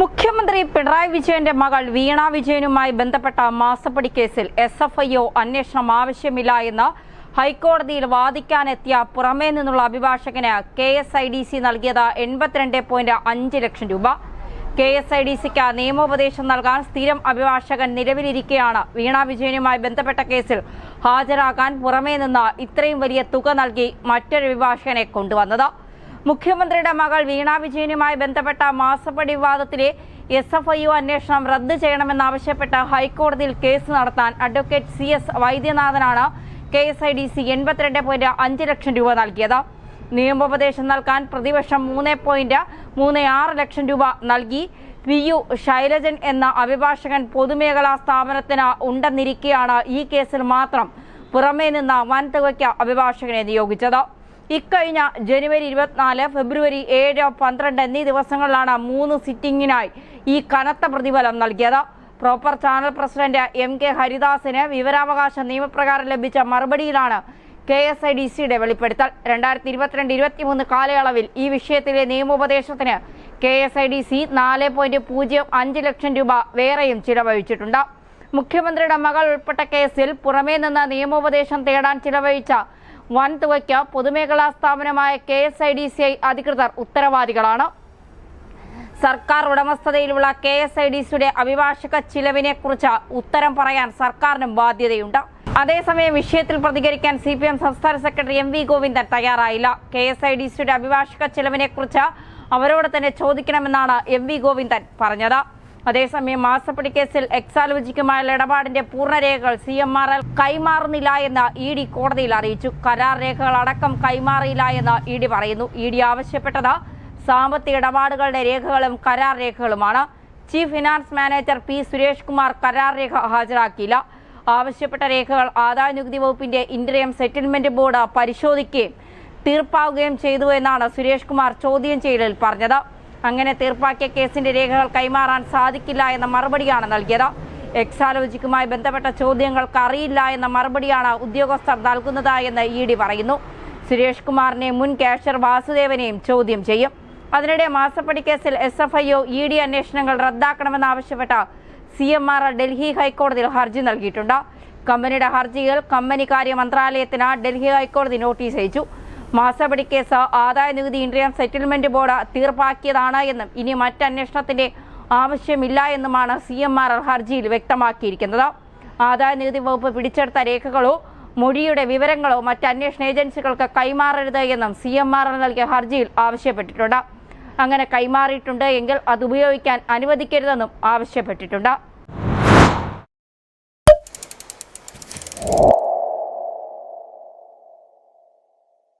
മുഖ്യമന്ത്രി പിണറായി വിജയന്റെ മകൾ വീണ വിജയനുമായി ബന്ധപ്പെട്ട മാസപ്പടി കേസിൽ എസ് എഫ് ഐ ഒ അന്വേഷണം ആവശ്യമില്ല എന്ന് ഹൈക്കോടതിയിൽ വാദിക്കാനെത്തിയ പുറമേ നിന്നുള്ള അഭിഭാഷകന് K S I D C നൽകിയത് എൺപത്തിരണ്ട് പോയിന്റ് അഞ്ച് ലക്ഷം രൂപ. കെ എസ് ഐ ഡി സിക്ക് നിയമോപദേശം നൽകാൻ സ്ഥിരം അഭിഭാഷകൻ നിലവിലിരിക്കെയാണ് വീണ വിജയനുമായി ബന്ധപ്പെട്ട കേസിൽ ഹാജരാകാൻ പുറമേ നിന്ന് ഇത്രയും വലിയ തുക നൽകി മറ്റൊരു അഭിഭാഷകനെ കൊണ്ടുവന്നത്. മുഖ്യമന്ത്രിയുടെ മകൾ വീണ വിജയനുമായി ബന്ധപ്പെട്ട മാസപ്പടി വിവാദത്തിലെ എസ് എഫ് ഐ യു അന്വേഷണം റദ്ദ് ചെയ്യണമെന്നാവശ്യപ്പെട്ട് ഹൈക്കോടതിയിൽ കേസ് നടത്താൻ advocate C S വൈദ്യനാഥനാണ് K S I D C എൺപത്തിരണ്ട് പോയിന്റ് അഞ്ച് ലക്ഷം രൂപ നൽകിയത്. നിയമോപദേശം നൽകാൻ പ്രതിവർഷം മൂന്ന് പോയിന്റ് മൂന്ന് ആറ് ലക്ഷം രൂപ നൽകി. വി യു ശൈലജൻ എന്ന അഭിഭാഷകൻ പൊതുമേഖലാ സ്ഥാപനത്തിന് ഉണ്ടെന്നിരിക്കെയാണ് ഈ കേസിൽ മാത്രം പുറമേ നിന്ന് വൻതുകയ്ക്ക് അഭിഭാഷകനെ നിയോഗിച്ചത്. ഇക്കഴിഞ്ഞ ജനുവരി ഇരുപത്തിനാല് ഫെബ്രുവരി ഏഴ് പന്ത്രണ്ട് എന്നീ ദിവസങ്ങളിലാണ് മൂന്ന് സിറ്റിംഗിനായി ഈ കനത്ത പ്രതിഫലം നൽകിയത്. Proper channel president M K ഹരിദാസിന് വിവരാവകാശ നിയമപ്രകാരം ലഭിച്ച മറുപടിയിലാണ് കെ എസ് ഐ ഡി സിയുടെ വെളിപ്പെടുത്തൽ. രണ്ടായിരത്തി ഇരുപത്തിരണ്ട് ഇരുപത്തിമൂന്ന് കാലയളവിൽ ഈ വിഷയത്തിലെ നിയമോപദേശത്തിന് K S I D C നാല് പോയിന്റ് പൂജ്യം അഞ്ച് ലക്ഷം രൂപ വേറെയും ചിലവഴിച്ചിട്ടുണ്ട്. മുഖ്യമന്ത്രിയുടെ മകൾ ഉൾപ്പെട്ട കേസിൽ പുറമേ നിന്ന് നിയമോപദേശം തേടാൻ ചിലവഴിച്ച വൻ തുകയ്ക്ക് പൊതുമേഖലാ സ്ഥാപനമായ K S I D C I അധികൃതർ ഉത്തരവാദികളാണ്. സർക്കാർ ഉടമസ്ഥതയിലുള്ള കെ എസ് ഐ ഡി സിയുടെ അഭിഭാഷക ചിലവിനെ കുറിച്ച് ഉത്തരം പറയാൻ സർക്കാരിനും ബാധ്യതയുണ്ട്. അതേസമയം വിഷയത്തിൽ പ്രതികരിക്കാൻ സി പി എം സംസ്ഥാന സെക്രട്ടറി എം വി ഗോവിന്ദൻ തയ്യാറായില്ല. കെ എസ് ഐ ഡി സിയുടെ അഭിഭാഷക ചിലവിനെ കുറിച്ച് അവരോട് തന്നെ ചോദിക്കണമെന്നാണ് എം വി ഗോവിന്ദൻ പറഞ്ഞത്. അതേസമയം മാസപ്പടി കേസിൽ എക്സാലോജിക്കുമായുള്ള ഇടപാടിന്റെ പൂർണരേഖകൾ സി എം ആർ എൽ കൈമാറുന്നില്ല എന്ന് ഇ ഡി കോടതിയിൽ അറിയിച്ചു. കരാർ രേഖകൾ അടക്കം കൈമാറിയില്ല എന്ന് ഇ ഡി പറയുന്നു. ഇ ഡി ആവശ്യപ്പെട്ടത് സാമ്പത്തിക ഇടപാടുകളുടെ രേഖകളും കരാർ രേഖകളുമാണ്. Chief finance manager P Suresh Kumar കരാർ രേഖ ഹാജരാക്കിയില്ല. ആവശ്യപ്പെട്ട രേഖകൾ ആദായ നികുതി വകുപ്പിന്റെ ഇന്റർയം സെറ്റിൽമെന്റ് ബോർഡ് പരിശോധിക്കുകയും തീർപ്പാവുകയും ചെയ്തു എന്നാണ് സുരേഷ് കുമാർ ചോദ്യം ചെയ്യലിൽ പറഞ്ഞത്. അങ്ങനെ തീർപ്പാക്കിയ കേസിന്റെ രേഖകൾ കൈമാറാൻ സാധിക്കില്ല എന്ന മറുപടിയാണ് നൽകിയത്. എക്സാലോജിക്കുമായി ബന്ധപ്പെട്ട ചോദ്യങ്ങൾക്ക് അറിയില്ല എന്ന മറുപടിയാണ് ഉദ്യോഗസ്ഥർ നൽകുന്നത് എന്ന് ഇ ഡി പറയുന്നു. സുരേഷ് കുമാറിനെ മുൻ ക്യാഷർ വാസുദേവനെയും ചോദ്യം ചെയ്യും. അതിനിടെ മാസപ്പടി കേസിൽ S F I O E D അന്വേഷണങ്ങൾ റദ്ദാക്കണമെന്നാവശ്യപ്പെട്ട സി എം ആർ ഡൽഹി ഹൈക്കോടതിയിൽ ഹർജി നൽകിയിട്ടുണ്ട്. കമ്പനിയുടെ ഹർജികൾ കമ്പനി കാര്യ മന്ത്രാലയത്തിന് ഡൽഹി ഹൈക്കോടതി നോട്ടീസ് അയച്ചു. മാസപ്പടി കേസ് ആദായ നികുതി ഇൻട്രിയം സെറ്റിൽമെന്റ് ബോർഡ് തീർപ്പാക്കിയതാണ് എന്നും ഇനി മറ്റന്വേഷണത്തിന്റെ ആവശ്യമില്ല എന്നുമാണ് സി എം ആർ ഹർജിയിൽ വ്യക്തമാക്കിയിരിക്കുന്നത്. ആദായ നികുതി വകുപ്പ് പിടിച്ചെടുത്ത രേഖകളോ മൊഴിയുടെ വിവരങ്ങളോ മറ്റ് അന്വേഷണ ഏജൻസികൾക്ക് കൈമാറരുത് എന്നും സി എം ആർ നൽകിയ ഹർജിയിൽ ആവശ്യപ്പെട്ടിട്ടുണ്ട്. അങ്ങനെ കൈമാറിയിട്ടുണ്ട് എങ്കിൽ അത് ഉപയോഗിക്കാൻ അനുവദിക്കരുതെന്നും ആവശ്യപ്പെട്ടിട്ടുണ്ട്.